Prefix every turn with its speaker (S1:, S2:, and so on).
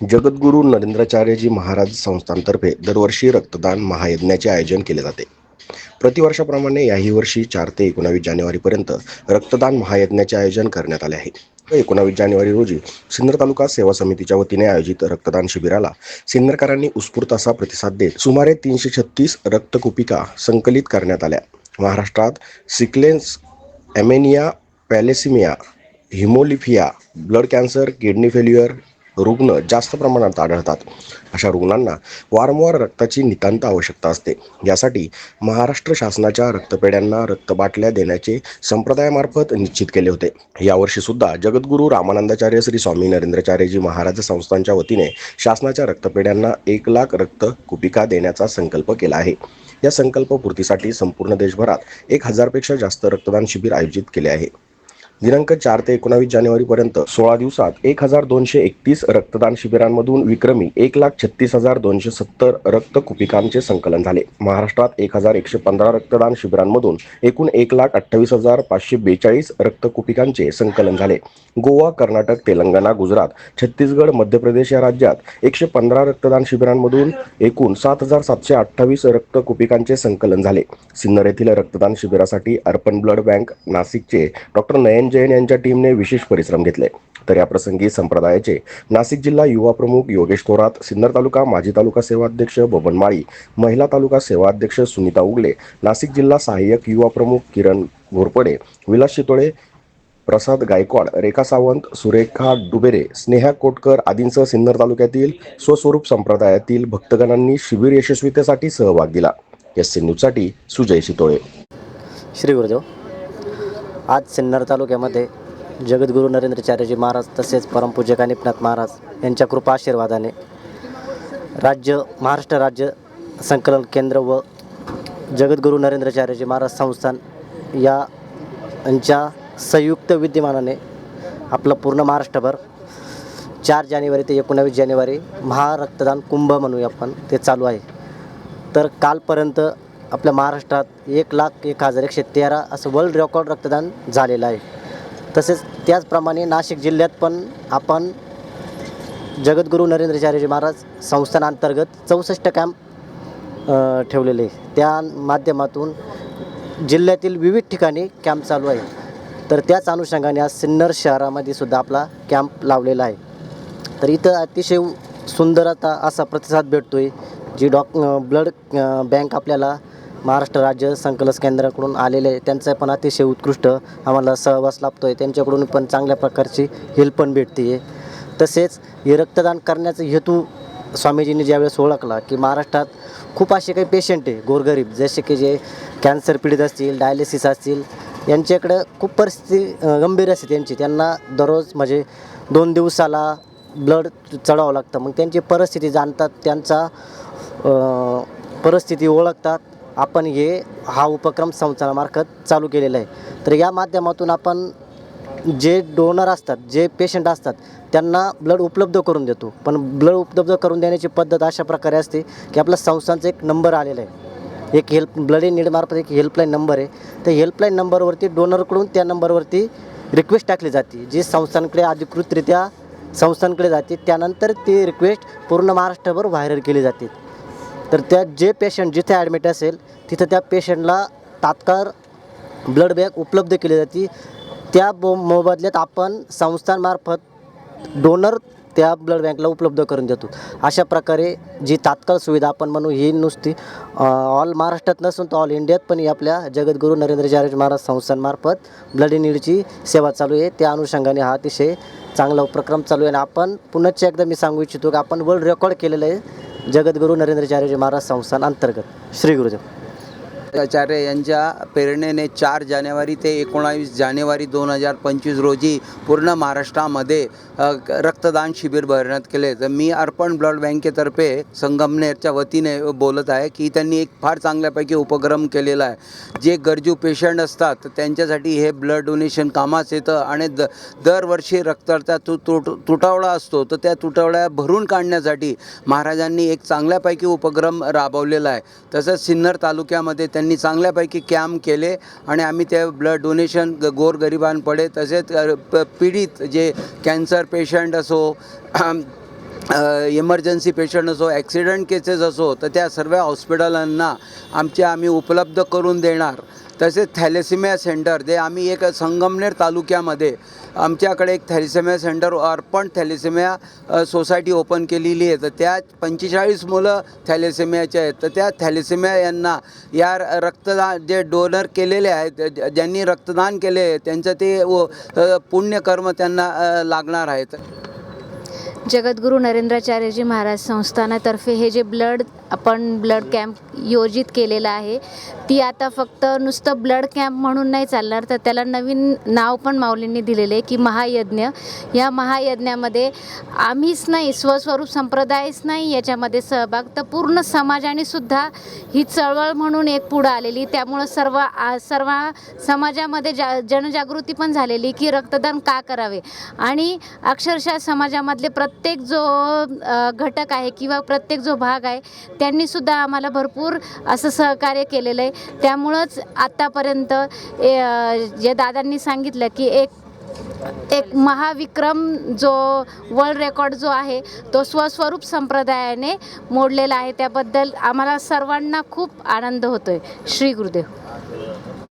S1: जगद्गुरू नरेंद्राचार्यजी महाराज संस्थांतर्फे दरवर्षी रक्तदान महायज्ञाचे आयोजन केले जाते. प्रतिवर्षाप्रमाणे याही वर्षी चार ते एकोणावीस जानेवारीपर्यंत रक्तदान महायज्ञाचे आयोजन करण्यात आले आहे. एकोणावीस जानेवारी रोजी सिन्नर तालुका सेवा समितीच्या वतीने आयोजित रक्तदान शिबिराला सिन्नरकरांनी उत्स्फूर्त असा प्रतिसाद देत सुमारे तीनशे छत्तीस रक्तकुपिका संकलित करण्यात आल्या. महाराष्ट्रात सिक्लेन्स ॲमेनिया पॅलेसिमिया हिमोलिफिया ब्लड कॅन्सर किडनी फेल्युअर रुग्ण जास्त प्रमाणात आढळतात. अशा रुग्णांना वारंवार रक्ताची नितांत आवश्यकता असते. यासाठी महाराष्ट्र शासनाच्या रक्तपेढ्यांना रक्तबाटल्या देण्याचे संप्रदायामार्फत निश्चित केले होते. यावर्षी सुद्धा जगद्गुरू रामानंदाचार्य श्री स्वामी नरेंद्रचार्यजी महाराज संस्थांच्या वतीने शासनाच्या रक्तपेढ्यांना एक लाख रक्त कुपिका देण्याचा संकल्प केला आहे. या संकल्पपूर्तीसाठी संपूर्ण देशभरात एक हजारपेक्षा जास्त रक्तदान शिबिर आयोजित केले आहे. दिनांक चार ते एकोणावीस जानेवारीपर्यंत सोळा दिवसात एक हजार दोनशे एकतीस रक्तदान शिबिरांमधून विक्रमी एक लाख छत्तीस हजार दोनशे सत्तर रक्तकुपिकांचे संकलन झाले. महाराष्ट्रात एक हजार एकशे पंधरा रक्तदान शिबिरांमधून एकूण एक लाख अठ्ठावीस हजार पाचशे बेचाळीस रक्तकुपिकांचे संकलन झाले. गोवा कर्नाटक तेलंगणा गुजरात छत्तीसगड मध्य प्रदेश या राज्यात एकशे पंधरा रक्तदान शिबिरांमधून एकूण सात हजार सातशे अठ्ठावीस रक्तकुपिकांचे संकलन झाले. सिन्नर येथील रक्तदान शिबिरासाठी अर्पण ब्लड बँक नाशिकचे डॉक्टर नयन जैन यांच्या टीमने विशेष परिश्रम घेतले. तर या प्रसंगी संप्रदायाचे नाशिक जिल्हा युवा प्रमुख योगेश थोरात सिन्नर तालुका माजी तालुका सेवा अध्यक्ष बबन माळी महिला तालुका सेवा अध्यक्ष सुनीता उगले नाशिक जिल्हा सहाय्यक युवा प्रमुख किरण घोरपडे विलास शितोळे प्रसाद गायकवाड रेखा सावंत सुरेखा डुबेरे स्नेहा कोटकर आदींसह सिन्नर तालुक्यातील स्वस्वरूप संप्रदायातील भक्तगणांनी शिबिर यशस्वीतेसाठी सहभाग दिला. एस सी न्यूजसाठी सुजय शितोळे.
S2: श्री गुरुदेव आज सिन्नर तालुक्यामध्ये जगद्गुरू नरेंद्रचार्यजी महाराज तसेच परमपूज्य कानिपनाथ महाराज यांच्या कृपा आशीर्वादाने राज्य महाराष्ट्र राज्य संकलन केंद्र व जगद्गुरू नरेंद्रचार्यजी महाराज संस्थान या यांच्या संयुक्त विद्यमानाने आपलं पूर्ण महाराष्ट्रभर चार जानेवारी ते एकोणावीस जानेवारी महारक्तदान कुंभ म्हणूया आपण ते चालू आहे. तर कालपर्यंत आपल्या महाराष्ट्रात एक लाख एक हजार एकशे तेरा असं वर्ल्ड रेकॉर्ड रक्तदान झालेलं आहे. तसेच त्याचप्रमाणे नाशिक जिल्ह्यात पण आपण जगद्गुरू नरेंद्रचार्यजी महाराज संस्थानांतर्गत चौसष्ट कॅम्प ठेवलेले त्या माध्यमातून जिल्ह्यातील विविध ठिकाणी कॅम्प चालू आहे. तर त्याच अनुषंगाने आज सिन्नर शहरामध्ये सुद्धा आपला कॅम्प लावलेला आहे. तर इथं अतिशय सुंदर आता असा प्रतिसाद भेटतो आहे जी डॉक ब्लड बँक आपल्याला महाराष्ट्र राज्य संकलन केंद्राकडून आलेले त्यांचा पण अतिशय उत्कृष्ट आम्हाला सहवास लाभतो आहे त्यांच्याकडून पण चांगल्या प्रकारची हेल्प पण भेटते आहे तसेच हे रक्तदान करण्याचा हेतू स्वामीजींनी ज्यावेळेस ओळखला की महाराष्ट्रात खूप असे काही पेशंट आहे गोरगरीब. जसे की जे कॅन्सर पीडित असतील डायलिसिस असतील यांच्याकडं खूप परिस्थिती गंभीर असते त्यांची. त्यांना दररोज म्हणजे दोन दिवसाला ब्लड चढावं लागतं. मग त्यांची परिस्थिती जाणतात त्यांचा परिस्थिती ओळखतात. आपण हे हा उपक्रम संस्थानामार्फत चालू केलेला आहे. तर या माध्यमातून आपण जे डोनर असतात जे पेशंट असतात त्यांना ब्लड उपलब्ध करून देतो. पण ब्लड उपलब्ध करून देण्याची पद्धत अशा प्रकारे असते की आपल्या संस्थांचा एक नंबर आलेला आहे. एक हेल्प ब्लड इन नीडमार्फत एक हेल्पलाईन नंबर आहे. त्या हेल्पलाईन नंबरवरती डोनरकडून त्या नंबरवरती रिक्वेस्ट टाकली जाते जी संस्थांकडे अधिकृतरित्या संस्थांकडे जाते. त्यानंतर ती रिक्वेस्ट पूर्ण महाराष्ट्रभर व्हायरल केली जाते. तर त्या जे पेशंट जिथे ॲडमिट असेल तिथं त्या पेशंटला तात्काळ ब्लड बँक उपलब्ध केली जाते. त्या बो मोबदल्यात आपण संस्थांमार्फत डोनर त्या ब्लड बँकला उपलब्ध करून देतो. अशा प्रकारे जी तात्काळ सुविधा आपण म्हणू ही नुसती ऑल महाराष्ट्रात नसून तर ऑल इंडियात पण ही आपल्या जगद्गुरू नरेंद्र जारेज महाराज संस्थांमार्फत ब्लड नीडची सेवा चालू आहे. त्या अनुषंगाने हा अतिशय चांगला उपक्रम चालू आहे. आणि आपण पुनश्च एकदा मी सांगू इच्छितो की आपण वर्ल्ड रेकॉर्ड केलेलं आहे. जगद्गुरू नरेंद्रचार्यजी महाराज संस्थान अंतर्गत श्री गुरुदेव.
S3: आचार्य यांच्या प्रेरणेने चार जानेवारी ते एकोणावीस जानेवारी दोन हजार पंचवीस रोजी पूर्ण महाराष्ट्रामध्ये रक्तदान शिबिर भरण्यात केले. तर मी अर्पण ब्लड बँकेतर्फे संगमनेरच्या वतीने बोलत आहे की त्यांनी एक फार चांगल्यापैकी उपक्रम केलेला आहे. जे गरजू पेशंट असतात त्यांच्यासाठी हे ब्लड डोनेशन कामास येतं आणि द दरवर्षी रक्ताचा तु तुट तुटवडा असतो. तर त्या तुटवड्या भरून काढण्यासाठी महाराजांनी एक चांगल्यापैकी उपक्रम राबवलेला आहे. तसंच सिन्नर तालुक्यामध्ये त्यांनी त्यांनी चांगल्यापैकी कॅम्प केले आणि आम्ही ते ब्लड डोनेशन ग गोरगरिबांकडे तसेच प- पीडित जे कॅन्सर पेशंट असो इमर्जन्सी पेशंट असो ॲक्सिडेंट केसेस असो तर त्या सर्व हॉस्पिटलांना आमच्या आम्ही उपलब्ध करून देणार. तसेच थॅलेसिमिया सेंटर जे आम्ही एक संगमनेर तालुक्यामध्ये आमच्याकडे एक thalassemia centre Arpan thalassemia society open केलेली आहे. तर त्या पंचेचाळीस मुलं थॅलेसेमियाचे आहेत. तर त्या थॅलेसेमिया यांना या र- रक्तदान जे डोनर केलेले आहेत ज- ज्यांनी रक्तदान केले आहे त्यांचं ते व- पुण्यकर्म त्यांना लागणार आहेत.
S4: जगद्गुरू नरेंद्राचार्यजी महाराज संस्थानातर्फे हे जे ब्लड आपण ब्लड कॅम्प योजित केलेलं आहे ती आता फक्त नुसतं ब्लड कॅम्प म्हणून नाही चालणार तर त्याला नवीन नाव पण माऊलींनी दिलेले आहे की महायज्ञ. या महायज्ञामध्ये आम्हीच नाही स्वस्वरूप संप्रदायच नाही याच्यामध्ये सहभाग तर पूर्ण समाजाने सुद्धा ही चळवळ म्हणून एक पुढं आलेली. त्यामुळं सर्व सर्व समाजामध्ये जा जनजागृती पण झालेली की रक्तदान का करावे? आणि अक्षरशः समाजामधले प्रत्येक जो घटक आहे किंवा प्रत्येक जो भाग आहे त्यांनी सुद्धा आम्हाला भरपूर असं सहकार्य केलेलं आहे. त्यामुळंच आत्तापर्यंत ए, जे दादांनी सांगितलं की एक एक महाविक्रम जो वर्ल्ड रेकॉर्ड जो आहे तो स्वस्वरूप संप्रदायाने मोडलेला आहे. त्याबद्दल आम्हाला सर्वांना खूप आनंद होतोय. श्री गुरुदेव.